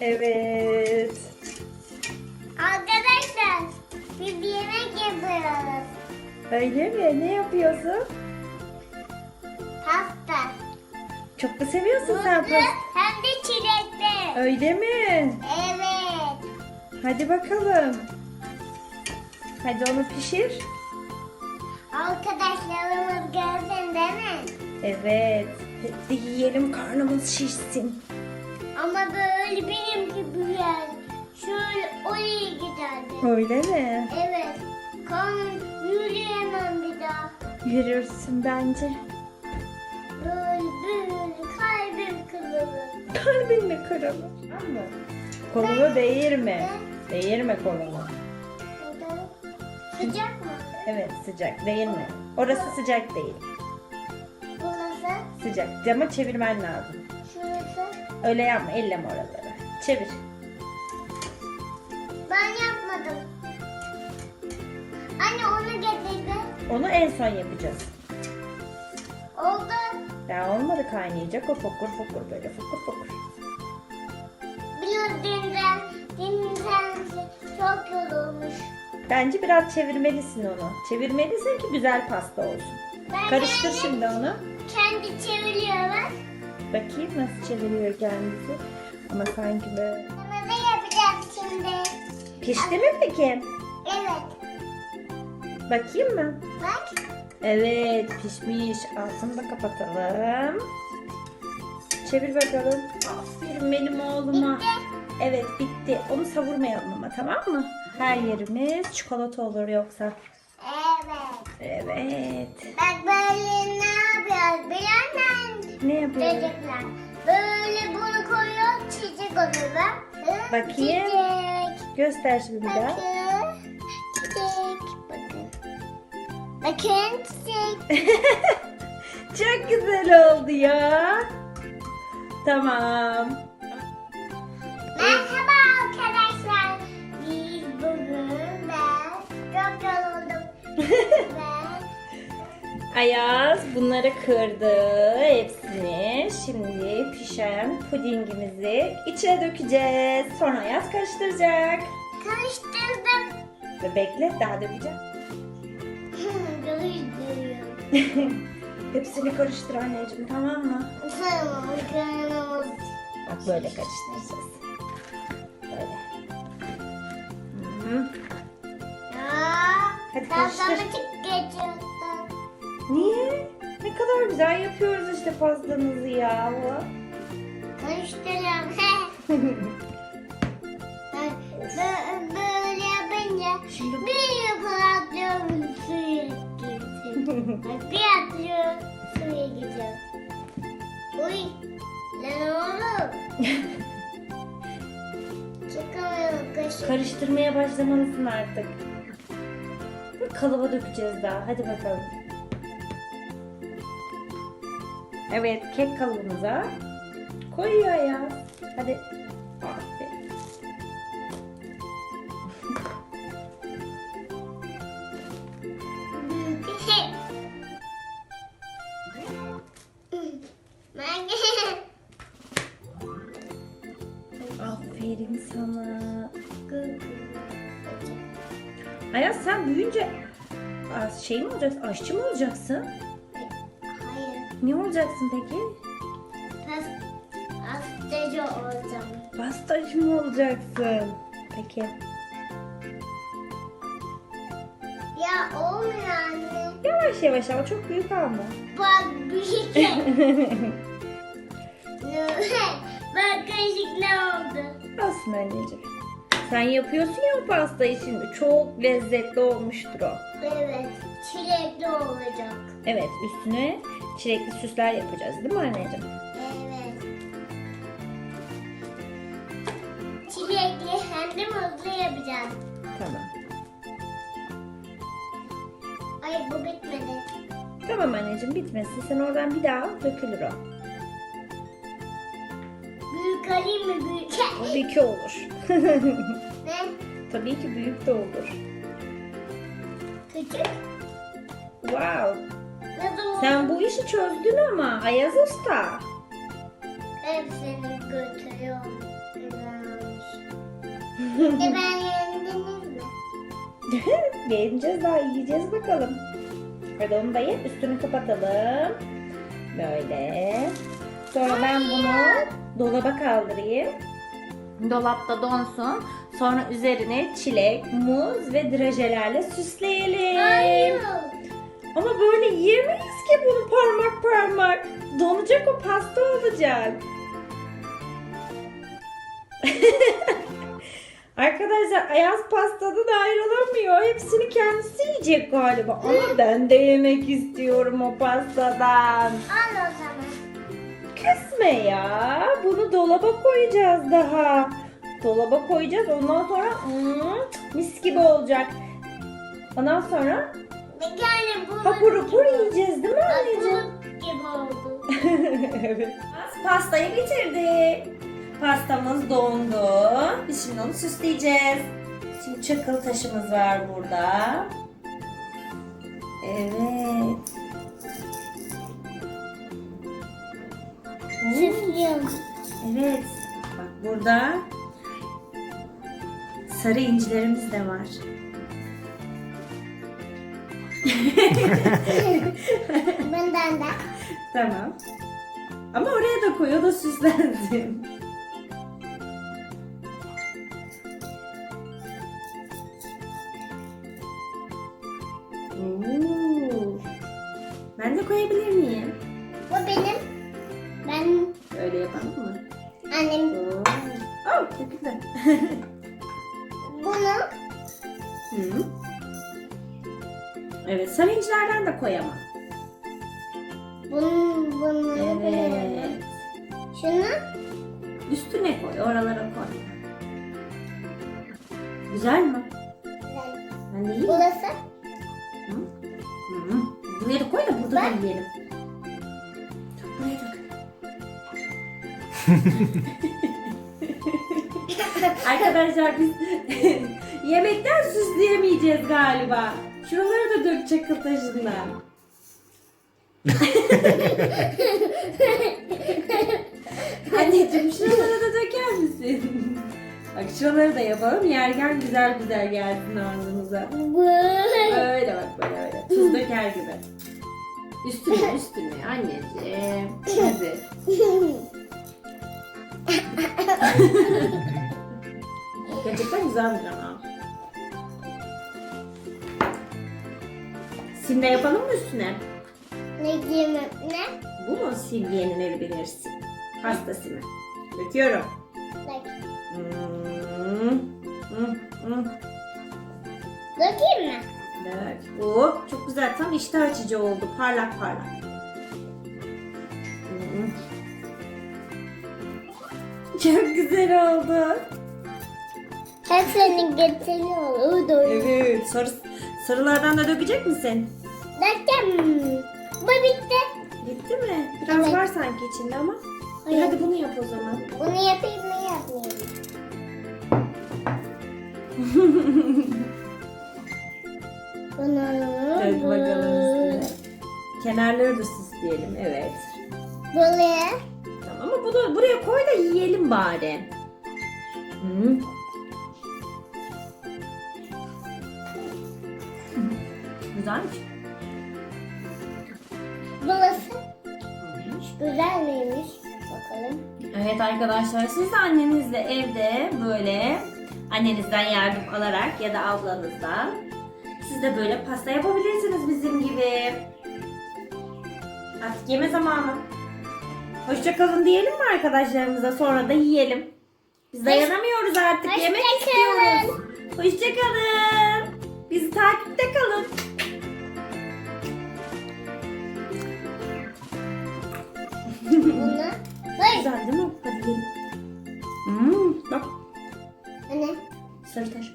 Evet. Arkadaşlar biz bir yemek yapıyoruz. Öyle mi? Ne yapıyorsun? Pasta. Çok mu seviyorsun sen pasta? hem de çilekli. Öyle mi? Evet. Hadi bakalım. Hadi onu pişir. Arkadaşlarımız gelsin değil mi? Evet. Hadi yiyelim karnımız şişsin. Ama böyle benimki büyür. Şöyle oraya giderdi. Öyle mi? Evet. Karnım yürüyemem bir daha. Yürürsün bence. Böyle böyle kalbim kırılır. Kalbin mi kırılır? Ama kolunu değirme. Değirme kolunu. Neden? Sıcak mı? Evet sıcak değirme. Orası sıcak değil. Burası, Sıcak. Cama çevirmen lazım. Öyle yapma elleme oraları. Çevir. Ben yapmadım. Anne onu getirdi. Onu en son yapacağız. Oldu. Daha olmadı kaynayacak o fokur fokur böyle fokur fokur. Biraz dinlen. Dinlense çok yorulmuş. Bence biraz çevirmelisin onu. Çevirmelisin ki güzel pasta olsun. Ben Karıştır kendim şimdi onu. Kendi çeviriyor bak. Bakayım nasıl çeviriyor kendisi. Ama sanki böyle. Bunu da yapacağız şimdi. Pişti mi peki? Evet. Bakayım mı? Bak. Evet pişmiş. Altını da kapatalım. Çevir bakalım. Aferin benim oğluma. Bitti. Evet bitti. Onu savurmayalım ama tamam mı? Her yerimiz çikolata olur yoksa. Evet. Evet. Bak böyle ne yapıyoruz biliyor musun? Ne yapıyoruz? Çocuklar. Böyle bunu koyuyor çiçek oluyor bak. Bakayım. Çiçek. Göster şimdi bir daha. Bakın. Çiçek. Bakın. Bakın çiçek. Çok güzel oldu ya. Tamam. Merhaba Ayaz bunları kırdı hepsini. Şimdi pişen pudingimizi içine dökeceğiz. Sonra Ayaz karıştıracak. karıştırdım. Ve bekle daha dökeceğim. Karıştırıyorum. Hepsini karıştır anneciğim tamam mı? Tamam karnımız. Bak böyle karıştıracağız. Böyle. Hı. Aa, Hadi karıştır. sana çok geçiyordum. Niye? Ne kadar güzel yapıyoruz işte pastamızı ya. Karıştırıyorum. Bö- Böyle yapınca Şimdi bir yapıyorum suya gidiyor. Bir atıyor suya gidiyor. Uy lan oğlum. Çıkamıyorum kaşık. karıştırmaya başlamalısın artık. Kalıba dökeceğiz daha. Hadi bakalım. Evet, kek kalıbımıza koyuyor ya. Hadi. Aferin. Ben Aferin sana. Ayaz sen büyüyünce şey mi olacaksın? Aşçı mı olacaksın? Ne olacaksın peki? Pas, pastacı olacağım. Pastacı mı olacaksın? Peki. Ya olmuyor anne. Yavaş yavaş ama çok büyük alma. Bak büyük. Bak kaşık ne oldu? Olsun anneciğim. Sen yapıyorsun ya pastayı şimdi. Çok lezzetli olmuştur o. Evet. Çilekli olacak. Evet üstüne çilekli süsler yapacağız değil mi anneciğim? Evet. Çilekli hem de muzlu yapacağız. Tamam. Ay bu bitmedi. Tamam anneciğim bitmesin. Sen oradan bir daha al, dökülür o. Büyük alayım mı büyük? Tabii ki olur. ne? Tabii ki büyük de olur. Küçük? Wow. Sen bu işi çözdün ama Ayaz Usta. Hepsini götürüyorum. De ben yendiniz mi? Beğeneceğiz daha yiyeceğiz bakalım. Hadi onu da ye. Üstünü kapatalım. Böyle. Sonra ben bunu dolaba kaldırayım. Dolapta donsun. Sonra üzerine çilek, muz ve drajelerle süsleyelim. Hayır. Ama böyle yiyemeyiz ki bunu parmak parmak. Donacak o pasta olacak. Arkadaşlar Ayaz pastadan ayrılamıyor. Hepsini kendisi yiyecek galiba. Ama ben de yemek istiyorum o pastadan. Al o zaman. Küsme ya. Bunu dolaba koyacağız daha. Dolaba koyacağız. Ondan sonra hmm, mis gibi olacak. Ondan sonra bu hapur hapur yiyeceğiz değil mi anneciğim? Gibi oldu. evet. Pastayı bitirdik. Pastamız dondu. Biz şimdi onu süsleyeceğiz. Şimdi çakıl taşımız var burada. Evet. Süslüyorum. Evet. Bak burada sarı incilerimiz de var. Bundan da. Tamam. Ama oraya da koy, o da süslensin. Oo. Ben de koyabilir miyim? Bu benim. Ben Öyle yapalım mı? annem Oo. Oh, çok güzel. İncilerden de koy ama. bunu bunu Evet. Şunu Üstüne koy, oralara koy. Güzel mi? Ben de burası Hı? Hı. Buraya koy da burada da Ben- yiyelim. Buraya da koy. Arkadaşlar biz yemekten süsleyemeyeceğiz galiba. Şuraları da dök çakıl taşından. Anneciğim şuraları da döker misin? Bak şuraları da yapalım. Yergen güzel güzel gelsin ağzımıza. Öyle bak böyle öyle. Tuz döker gibi. Üstüne üstüne anneciğim. Hadi. Gerçekten güzelmiş ama. Simle yapalım mı üstüne? ne diyeyim ne? Bu mu sim yenilebilirsin? Pasta simi. Döküyorum. Bak. Hmm. Hmm. Hmm. Dökeyim mi? Dök. Oo, çok güzel. Tam iştah açıcı oldu. Parlak parlak. Hmm. Çok güzel oldu. Hepsini getiriyor. Uydu. Evet. Sarı, sarılardan da dökecek misin? Döktüm. Bu bitti. Bitti mi? Biraz Evet. var sanki içinde ama. E Hayır. hadi bunu yap o zaman. Bunu yapayım mı yapmayayım? Bunu Dök bakalım üstüne. Kenarları da süsleyelim. Evet. Buraya. Tamam ama bunu buraya koy da yiyelim bari. Hı. Güzelmiş. Burası. Güzel miymiş? Bakalım. Evet arkadaşlar siz de annenizle evde böyle annenizden yardım alarak ya da ablanızdan siz de böyle pasta yapabilirsiniz bizim gibi. Artık yeme zamanı. Hoşçakalın diyelim mi arkadaşlarımıza sonra da yiyelim. Biz dayanamıyoruz artık yemek Hoşçakalın. istiyoruz. Hoşçakalın. Bizi takipte kalın. Buna. Hayır. Güzel değil mi? Hadi gelin. Hmm, bak. Anne. Sarı taş.